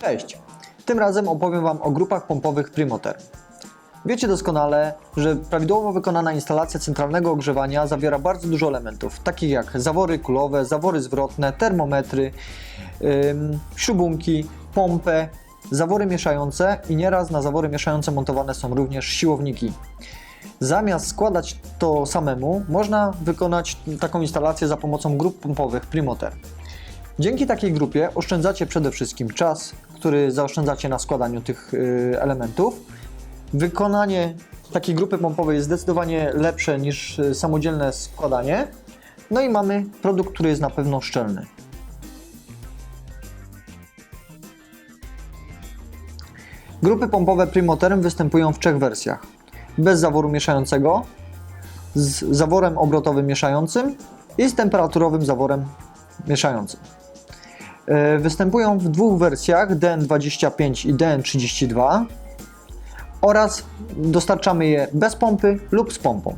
Cześć! Tym razem opowiem Wam o grupach pompowych Primoter. Wiecie doskonale, że prawidłowo wykonana instalacja centralnego ogrzewania zawiera bardzo dużo elementów, takich jak zawory kulowe, zawory zwrotne, termometry, ym, śrubunki, pompę, zawory mieszające i nieraz na zawory mieszające montowane są również siłowniki. Zamiast składać to samemu, można wykonać taką instalację za pomocą grup pompowych Primoter. Dzięki takiej grupie oszczędzacie przede wszystkim czas, który zaoszczędzacie na składaniu tych y, elementów. Wykonanie takiej grupy pompowej jest zdecydowanie lepsze niż y, samodzielne składanie. No i mamy produkt, który jest na pewno szczelny. Grupy pompowe Primoterm występują w trzech wersjach. Bez zaworu mieszającego, z zaworem obrotowym mieszającym i z temperaturowym zaworem mieszającym. E, Występują w dwóch wersjach DN25 i DN32 oraz dostarczamy je bez pompy lub z pompą.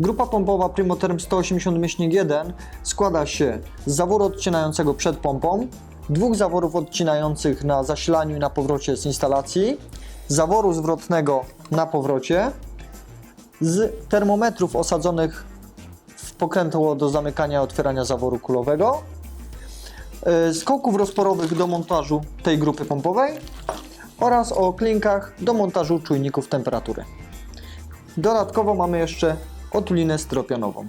Grupa pompowa Primoterm 180-1 składa się z zaworu odcinającego przed pompą, dwóch zaworów odcinających na zasilaniu i na powrocie z instalacji, zaworu zwrotnego na powrocie, z termometrów osadzonych pokrętło do zamykania otwierania zaworu kulowego, y, skoków rozporowych do montażu tej grupy pompowej oraz o klinkach do montażu czujników temperatury. Dodatkowo mamy jeszcze otulinę styropianową.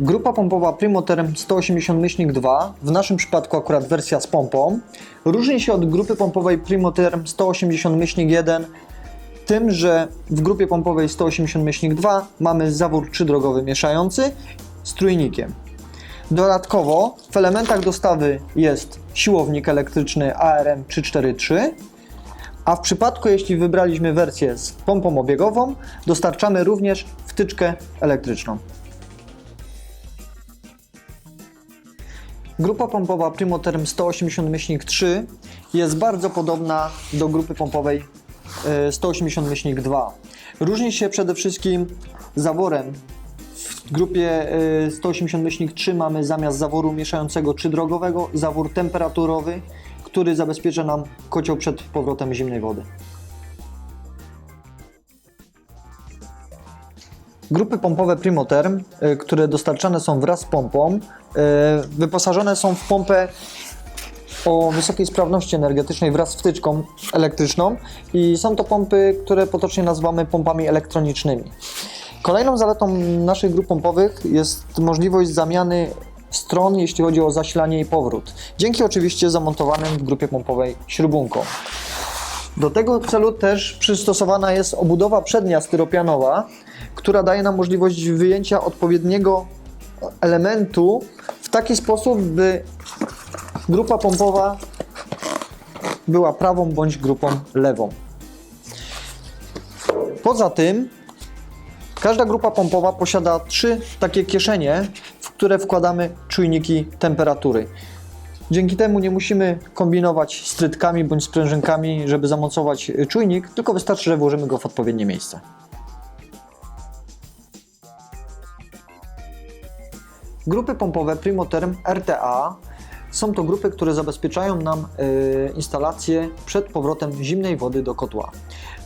Grupa pompowa Primoterm 180-2, w naszym przypadku akurat wersja z pompą, różni się od grupy pompowej Primoterm 180-1 tym, że w grupie pompowej 180-2 mamy zawór trzydrogowy mieszający z trójnikiem. Dodatkowo w elementach dostawy jest siłownik elektryczny ARM 343, a w przypadku jeśli wybraliśmy wersję z pompą obiegową, dostarczamy również wtyczkę elektryczną. Grupa pompowa Primoterm 180-3 jest bardzo podobna do grupy pompowej e, 180-2. Różni się przede wszystkim zaworem. W grupie e, 180-3 mamy zamiast zaworu mieszającego trzydrogowego zawór temperaturowy, który zabezpiecza nam kocioł przed powrotem zimnej wody. Grupy pompowe Primoterm, y, które dostarczane są wraz z pompą, y, wyposażone są w pompę o wysokiej sprawności energetycznej wraz z wtyczką elektryczną i są to pompy, które potocznie nazywamy pompami elektronicznymi. Kolejną zaletą naszych grup pompowych jest możliwość zamiany stron, jeśli chodzi o zasilanie i powrót. Dzięki oczywiście zamontowanym w grupie pompowej śrubunkom. Do tego celu też przystosowana jest obudowa przednia styropianowa, która daje nam możliwość wyjęcia odpowiedniego elementu w taki sposób, by grupa pompowa była prawą bądź grupą lewą. Poza tym każda grupa pompowa posiada trzy takie kieszenie, w które wkładamy czujniki temperatury. Dzięki temu nie musimy kombinować strytkami bądź sprężynkami, żeby zamocować czujnik, tylko wystarczy, że włożymy go w odpowiednie miejsce. Grupy pompowe Primoterm RTA są to grupy, które zabezpieczają nam y, instalację przed powrotem zimnej wody do kotła.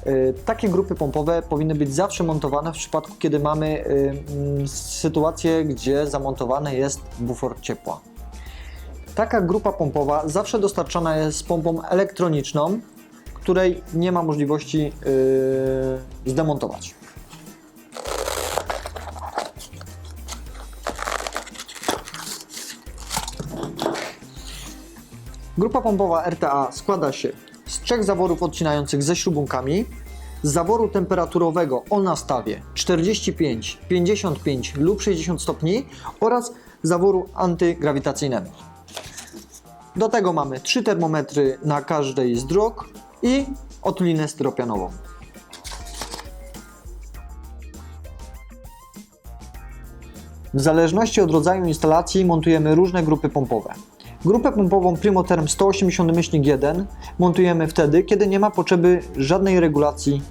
Y, takie grupy pompowe powinny być zawsze montowane w przypadku, kiedy mamy y, mm, sytuację, gdzie zamontowany jest bufor ciepła. Taka grupa pompowa zawsze dostarczana jest pompą elektroniczną, której nie ma możliwości zdemontować. Grupa pompowa RTA składa się z trzech zaworów odcinających ze śrubunkami, z zaworu temperaturowego o nastawie 45, 55 lub 60 stopni oraz zaworu antygrawitacyjnego. Do tego mamy trzy termometry na każdej z dróg i otulinę styropianową. W zależności od rodzaju instalacji montujemy różne grupy pompowe. Grupę pompową Primoterm 180-1 montujemy wtedy, kiedy nie ma potrzeby żadnej regulacji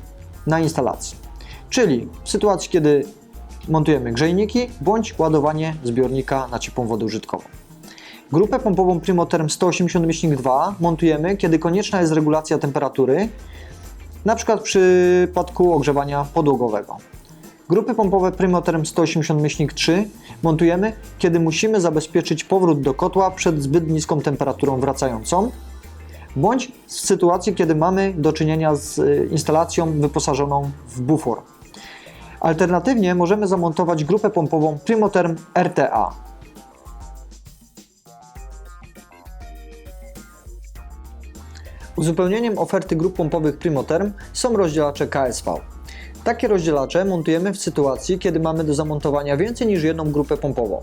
na instalacji. Czyli w sytuacji, kiedy montujemy grzejniki bądź ładowanie zbiornika na ciepłą wodę użytkową. Grupę pompową Primoterm 180-2 montujemy, kiedy konieczna jest regulacja temperatury, przykład w przypadku ogrzewania podłogowego. Grupy pompowe Primoterm 180-3 montujemy, kiedy musimy zabezpieczyć powrót do kotła przed zbyt niską temperaturą wracającą, bądź w sytuacji, kiedy mamy do czynienia z y, instalacją wyposażoną w bufor. Alternatywnie możemy zamontować grupę pompową Primoterm RTA. Uzupełnieniem oferty grup pompowych Primoterm są rozdzielacze KSV. Takie rozdzielacze montujemy w sytuacji, kiedy mamy do zamontowania więcej niż jedną grupę pompową.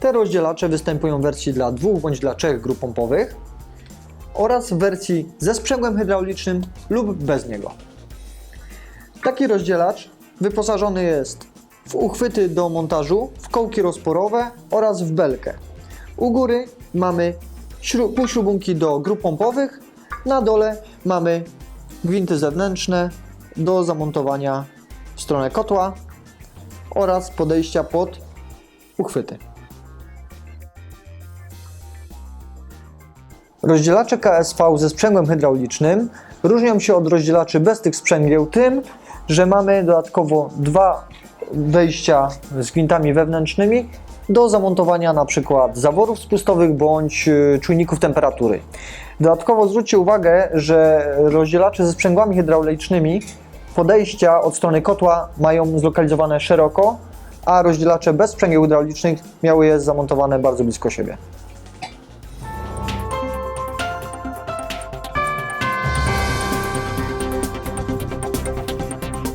Te rozdzielacze występują w wersji dla dwóch bądź dla trzech grup pompowych oraz w wersji ze sprzęgłem hydraulicznym lub bez niego. Taki rozdzielacz wyposażony jest w uchwyty do montażu, w kołki rozporowe oraz w belkę. U góry mamy śru- półśrubunki do grup pompowych, na dole mamy gwinty zewnętrzne do zamontowania w stronę kotła oraz podejścia pod uchwyty. Rozdzielacze KSV ze sprzęgłem hydraulicznym różnią się od rozdzielaczy bez tych sprzęgieł tym, że mamy dodatkowo dwa wejścia z gwintami wewnętrznymi do zamontowania na przykład zaworów spustowych bądź y, czujników temperatury. Dodatkowo zwróćcie uwagę, że rozdzielacze ze sprzęgłami hydraulicznymi podejścia od strony kotła mają zlokalizowane szeroko, a rozdzielacze bez sprzęgieł hydraulicznych miały je zamontowane bardzo blisko siebie.